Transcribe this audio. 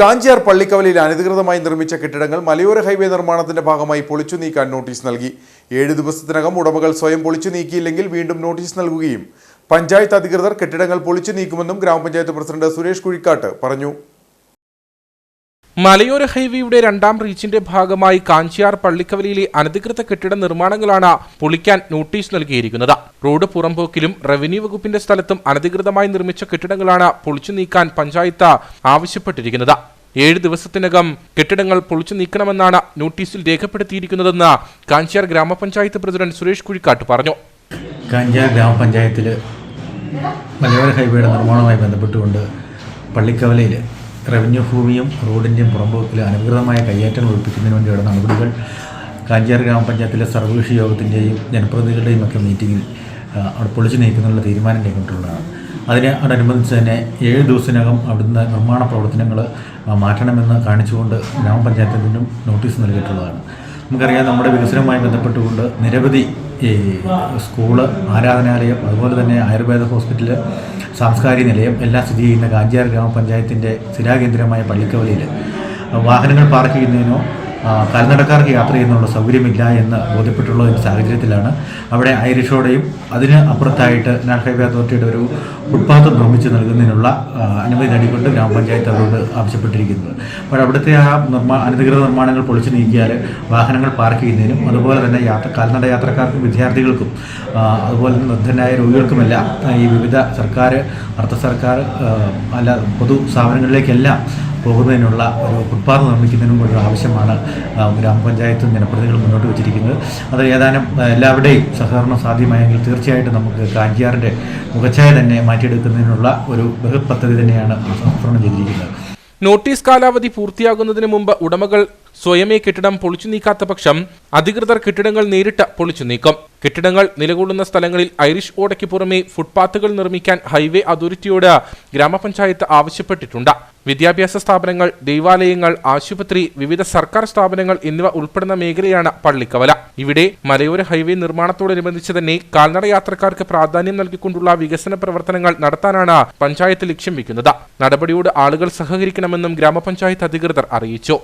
കാഞ്ചിയാർ പള്ളിക്കവലയിൽ അനധികൃതമായി നിർമ്മിച്ച കെട്ടിടങ്ങൾ മലയോര ഹൈവേ നിർമ്മാണത്തിന്റെ ഭാഗമായി പൊളിച്ചു നീക്കാൻ നോട്ടീസ് നൽകി. ഏഴ് ദിവസത്തിനകം ഉടമകൾ സ്വയം പൊളിച്ചു നീക്കിയില്ലെങ്കിൽ വീണ്ടും നോട്ടീസ് നൽകുകയും. പഞ്ചായത്ത് അധികൃതർ കെട്ടിടങ്ങൾ പൊളിച്ചു നീക്കുമെന്നും ഗ്രാമപഞ്ചായത്ത് പ്രസിഡന്റ് സുരേഷ് കുഴിക്കാട്ട് പറഞ്ഞു. മലയോര ഹൈവേയുടെ രണ്ടാം റീച്ചിന്റെ ഭാഗമായി കാഞ്ചിയാർ പള്ളിക്കവലിയിലെ അനധികൃത കെട്ടിട നിർമ്മാണങ്ങളാണ് പൊളിക്കാൻ നോട്ടീസ് നൽകിയിരിക്കുന്നത്. റോഡ് പുറംപോക്കിലും റവന്യൂ വകുപ്പിന്റെ സ്ഥലത്തും അനധികൃതമായി നിർമ്മിച്ച കെട്ടിടങ്ങളാണ് പൊളിച്ചു നീക്കാൻ പഞ്ചായത്ത് ആവശ്യപ്പെട്ടിരിക്കുന്നത്. ഏഴ് ദിവസത്തിനകം കെട്ടിടങ്ങൾ പൊളിച്ചു നീക്കണമെന്നാണ് നോട്ടീസിൽ രേഖപ്പെടുത്തിയിരിക്കുന്നതെന്ന് കാഞ്ചിയാർ ഗ്രാമപഞ്ചായത്ത് പ്രസിഡന്റ് സുരേഷ് കുഴിക്കാട്ട് പറഞ്ഞു. കാഞ്ചിയാർ ഗ്രാമപഞ്ചായത്തിൽ മലയോര ഹൈവേയുടെ നിർമ്മാണവുമായി ബന്ധപ്പെട്ടുകൊണ്ട് പള്ളിക്കവലയിൽ റവന്യൂ ഭൂമിയും റോഡിന്റെയും പുറംപോക്കിൽ അനധികൃതമായ കയ്യേറ്റങ്ങൾ ഒഴിപ്പിക്കുന്നതിന് വേണ്ടിയുള്ള നടപടികൾ കാഞ്ചാർ ഗ്രാമപഞ്ചായത്തിലെ സർവകക്ഷി യോഗത്തിന്റെയും ജനപ്രതിനിധികളുടെയും ഒക്കെ മീറ്റിങ്ങിൽ അവിടെ പൊളിച്ചു നീക്കുന്നതിനുള്ള തീരുമാനം കൈക്കൊണ്ടിട്ടുള്ളതാണ് അതിന് അതനുബന്ധിച്ച് തന്നെ ഏഴ് ദിവസത്തിനകം അവിടുന്ന് നിർമ്മാണ പ്രവർത്തനങ്ങൾ മാറ്റണമെന്ന് കാണിച്ചുകൊണ്ട് ഗ്രാമപഞ്ചായത്തിനും നോട്ടീസ് നൽകിയിട്ടുള്ളതാണ്. നമുക്കറിയാം നമ്മുടെ വികസനവുമായി ബന്ധപ്പെട്ടുകൊണ്ട് നിരവധി ഈ സ്കൂൾ ആരാധനാലയം അതുപോലെ തന്നെ ആയുർവേദ ഹോസ്പിറ്റൽ സാംസ്കാരിക നിലയം എല്ലാം സ്ഥിതി ചെയ്യുന്ന കാഞ്ചിയാർ ഗ്രാമപഞ്ചായത്തിന്റെ സ്ഥിരാകേന്ദ്രമായ പള്ളിക്കവലയിൽ വാഹനങ്ങൾ പാർക്ക് ചെയ്യുന്നതിനോ കാൽനടക്കാർക്ക് യാത്ര ചെയ്യുന്നുള്ള സൗകര്യമില്ല എന്ന് ബോധ്യപ്പെട്ടുള്ള ഒരു സാഹചര്യത്തിലാണ്. അവിടെ ഐറിഷോടെയും അതിന് അപ്പുറത്തായിട്ട് നാഷണൽ ഹൈവേ അതോറിറ്റിയുടെ ഒരു ഫുട്പാത്ത് നിർമ്മിച്ച് നൽകുന്നതിനുള്ള അനുമതി നേടിക്കൊണ്ട് ഗ്രാമപഞ്ചായത്ത് അവരോട് ആവശ്യപ്പെട്ടിരിക്കുന്നത്. അപ്പോൾ അവിടുത്തെ ആ നിർമ്മാ അനധികൃത നിർമ്മാണങ്ങൾ പൊളിച്ചു നീക്കിയാൽ വാഹനങ്ങൾ പാർക്ക് ചെയ്യുന്നതിനും അതുപോലെ തന്നെ യാത്ര കാൽനട യാത്രക്കാർക്കും വിദ്യാർത്ഥികൾക്കും അതുപോലെ നിർദ്ധനായ രോഗികൾക്കുമെല്ലാം ഈ വിവിധ സർക്കാർ അർദ്ധ സർക്കാർ അല്ല പൊതു സ്ഥാപനങ്ങളിലേക്കെല്ലാം പോകുന്നതിനുള്ള ഒരു ഫുട്പാത്ത് നിർമ്മിക്കുന്നതിനും കൂടി ഒരു ആവശ്യമാണ് ഗ്രാമപഞ്ചായത്തും ജനപ്രതിനിധികളും മുന്നോട്ട് വെച്ചിരിക്കുന്നത്. അത് ഏതാനും എല്ലാവരുടെയും സഹകരണം സാധ്യമായെങ്കിൽ തീർച്ചയായിട്ടും നമുക്ക് കാഞ്ചിയാറിന്റെ മുഖച്ഛായ തന്നെ മാറ്റിയെടുക്കുന്നതിനുള്ള ഒരു ബൃഹത് പദ്ധതി തന്നെയാണ് ആസൂത്രണം ചെയ്തിരിക്കുന്നത്. നോട്ടീസ് കാലാവധി പൂർത്തിയാകുന്നതിന് മുമ്പ് ഉടമകൾ സ്വയമേ കെട്ടിടം പൊളിച്ചു നീക്കാത്ത പക്ഷം അധികൃതർ കെട്ടിടങ്ങൾ നേരിട്ട് പൊളിച്ചു നീക്കും. കെട്ടിടങ്ങൾ നിലകൊള്ളുന്ന സ്ഥലങ്ങളിൽ ഐറിഷ് ഓടയ്ക്ക് പുറമെ ഫുട്പാത്തുകൾ നിർമ്മിക്കാൻ ഹൈവേ അതോറിറ്റിയോട് ഗ്രാമപഞ്ചായത്ത് ആവശ്യപ്പെട്ടിട്ടുണ്ട്. വിദ്യാഭ്യാസ സ്ഥാപനങ്ങൾ ദൈവാലയങ്ങൾ ആശുപത്രി വിവിധ സർക്കാർ സ്ഥാപനങ്ങൾ എന്നിവ ഉൾപ്പെടുന്ന മേഖലയാണ് പള്ളിക്കവല. ഇവിടെ മലയോര ഹൈവേ നിർമ്മാണത്തോടനുബന്ധിച്ച് തന്നെ കാൽനട യാത്രക്കാർക്ക് പ്രാധാന്യം നൽകിക്കൊണ്ടുള്ള വികസന പ്രവർത്തനങ്ങൾ നടത്താനാണ് പഞ്ചായത്ത് ലക്ഷ്യം വെക്കുന്നത് നടപടിയോട് ആളുകൾ സഹകരിക്കണമെന്നും ഗ്രാമപഞ്ചായത്ത് അധികൃതർ അറിയിച്ചു.